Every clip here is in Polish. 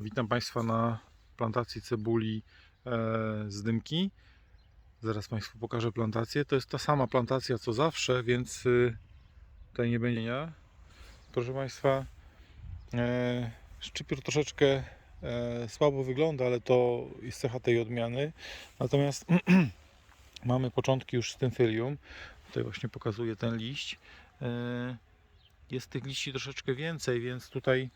Witam Państwa na plantacji cebuli e, z dymki. Zaraz Państwu pokażę plantację. To jest ta sama plantacja co zawsze, więc y, tutaj nie będzie. Proszę Państwa, e, szczypior troszeczkę e, słabo wygląda, ale to jest cecha tej odmiany. Natomiast mamy początki już z tymfylium. Tutaj właśnie pokazuję ten liść. Jest tych liści troszeczkę więcej, więc tutaj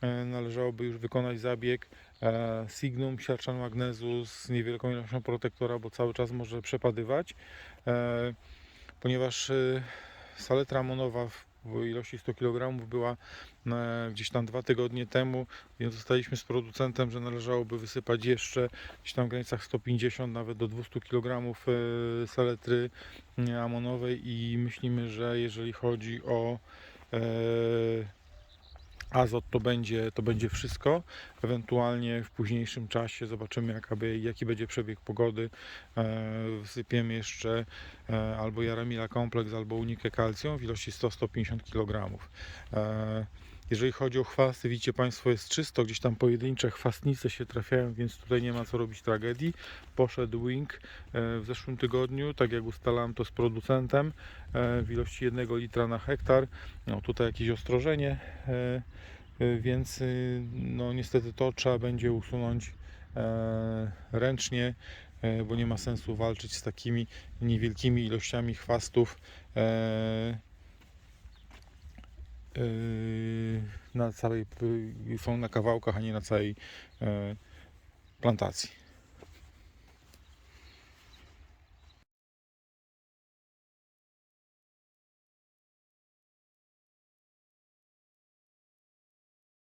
e, należałoby już wykonać zabieg e, Signum siarczan magnezu z niewielką ilością protektora, bo cały czas może przepadywać. E, Ponieważ saletra amonowa w ilości 100 kg była gdzieś tam dwa tygodnie temu, więc zostaliśmy z producentem, że należałoby wysypać jeszcze gdzieś tam w granicach 150 nawet do 200 kg saletry amonowej i myślimy, że jeżeli chodzi o azot to będzie, to będzie wszystko. Ewentualnie w późniejszym czasie zobaczymy jaka by, jaki będzie przebieg pogody. E, Wysypiemy jeszcze e, albo Jaramila kompleks, albo unikę kalcjum w ilości 100-150 kg. Jeżeli chodzi o chwasty, widzicie Państwo, jest czysto, gdzieś tam pojedyncze chwastnice się trafiają, więc tutaj nie ma co robić tragedii. Poszedł wing e, w zeszłym tygodniu, tak jak ustalałem to z producentem, e, w ilości 1 litra na hektar. No tutaj jakieś ostrożenie, e, więc y, no niestety to trzeba będzie usunąć ręcznie, bo nie ma sensu walczyć z takimi niewielkimi ilościami chwastów na całej, są na kawałkach, a nie na całej e, plantacji.